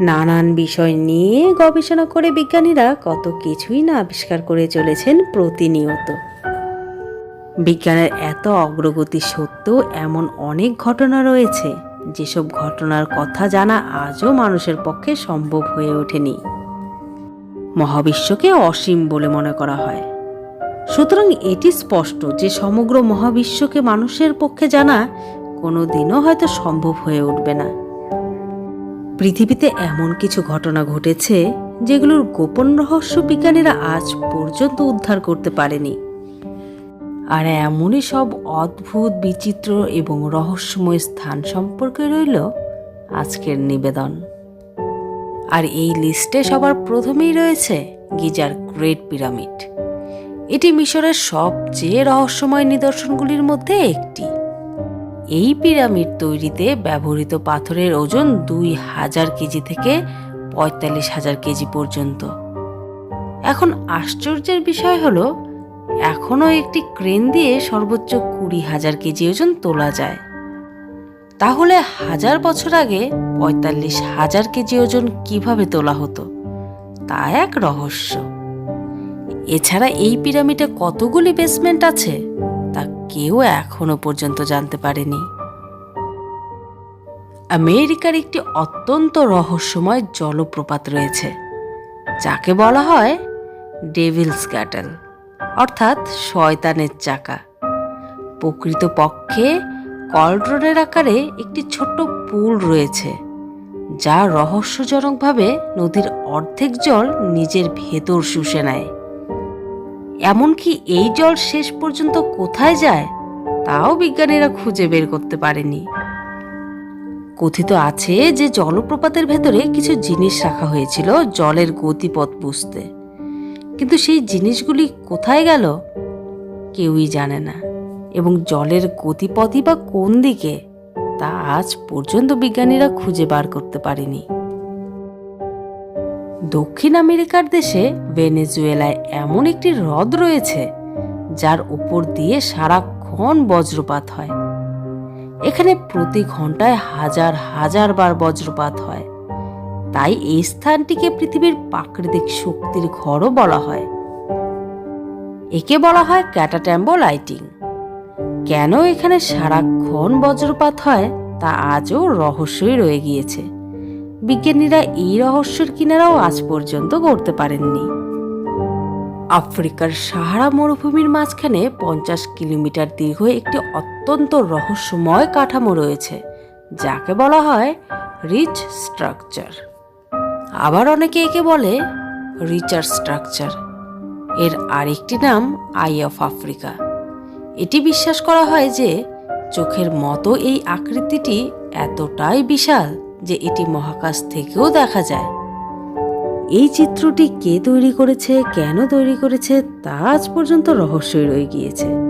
নানান বিষয় নিয়ে গবেষণা করে বিজ্ঞানীরা কত কিছুই না আবিষ্কার করে চলেছেন প্রতিনিয়ত। বিজ্ঞানের এত অগ্রগতি সত্ত্বেও এমন অনেক ঘটনা রয়েছে, যেসব ঘটনার কথা জানা আজও মানুষের পক্ষে সম্ভব হয়ে ওঠেনি। মহাবিশ্বকে অসীম বলে মনে করা হয়। সুতরাং এটি স্পষ্ট যে সমগ্র মহাবিশ্বকে মানুষের পক্ষে জানা কোনো দিনও হয়তো সম্ভব হয়ে উঠবে না। পৃথিবীতে এমন কিছু ঘটনা ঘটেছে যেগুলোর গোপন রহস্য বিজ্ঞানীরা আজ পর্যন্ত উদ্ধার করতে পারেনি। আর এমনই সব অদ্ভুত, বিচিত্র এবং রহস্যময় স্থান সম্পর্কে রইল আজকের নিবেদন। আর এই লিস্টে সবার প্রথমেই রয়েছে গিজার গ্রেট পিরামিড। এটি মিশরের সবচেয়ে রহস্যময় নিদর্শনগুলির মধ্যে একটি। এই পিরামিড তৈরিতে ব্যবহৃত পাথরের ওজন দুই হাজার কেজি থেকে পঁয়তাল্লিশ হাজার কেজি পর্যন্ত। এখন আশ্চর্যের বিষয় হলো, এখনও একটি ক্রেন দিয়ে সর্বোচ্চ কুড়ি হাজার কেজি ওজন তোলা যায়। তাহলে হাজার বছর আগে পঁয়তাল্লিশ হাজার কেজি ওজন কীভাবে তোলা হতো? তা এক রহস্য। এছাড়া এই পিরামিডে কতগুলি বেসমেন্ট আছে? কেউ এখনও পর্যন্ত জানতে পারেনি। আমেরিকার একটি অত্যন্ত রহস্যময় জলপ্রপাত রয়েছে, যাকে বলা হয় ডেভিলস ক্যাটেল, অর্থাৎ শয়তানের চাকা। প্রকৃতপক্ষে কলড্রনের আকারে একটি ছোট্ট পুল রয়েছে, যা রহস্যজনকভাবে নদীর অর্ধেক জল নিজের ভেতর শুষে নেয়। এমনকি এই জল শেষ পর্যন্ত কোথায় যায়, তাও বিজ্ঞানীরা খুঁজে বের করতে পারেনি। কথিত আছে যে জলপ্রপাতের ভেতরে কিছু জিনিস রাখা হয়েছিল জলের গতিপথ বুঝতে। কিন্তু সেই জিনিসগুলি কোথায় গেল, কেউই জানে না। এবং জলের গতিপথই বা কোন দিকে, তা আজ পর্যন্ত বিজ্ঞানীরা খুঁজে বার করতে পারেনি। দক্ষিণ আমেরিকার দেশে ভেনেজুয়েলায় এমন একটি হ্রদ রয়েছে, যার উপর দিয়ে সারাক্ষণ বজ্রপাত হয়। এখানে প্রতি ঘন্টায় হাজার হাজার বার বজ্রপাত হয়। তাই এই স্থানটিকে পৃথিবীর প্রাকৃতিক শক্তির ঘরও বলা হয়। একে বলা হয় ক্যাটাট্যাম্বো লাইটিং কেন এখানে সারাক্ষণ বজ্রপাত হয়, তা আজও রহস্যই রয়ে গিয়েছে। বিজ্ঞানীরা এই রহস্যের কিনারাও আজ পর্যন্ত করতে পারেননি। আফ্রিকার সাহারা মরুভূমির মাঝখানে পঞ্চাশ কিলোমিটার দীর্ঘ একটি অত্যন্ত রহস্যময় কাঠামো রয়েছে, যাকে বলা হয় রিচ স্ট্রাকচার। আবার অনেকে একে বলে রিচার স্ট্রাকচার। এর আরেকটি নাম আই অফ আফ্রিকা। এটি বিশ্বাস করা হয় যে চোখের মতো এই আকৃতিটি এতটাই বিশাল যে এটি মহাকাশ থেকেও দেখা যায়। এই চিত্রটি কে তৈরি করেছে, কেন তৈরি করেছে, তা আজ পর্যন্ত রহস্যই রয়ে গিয়েছে।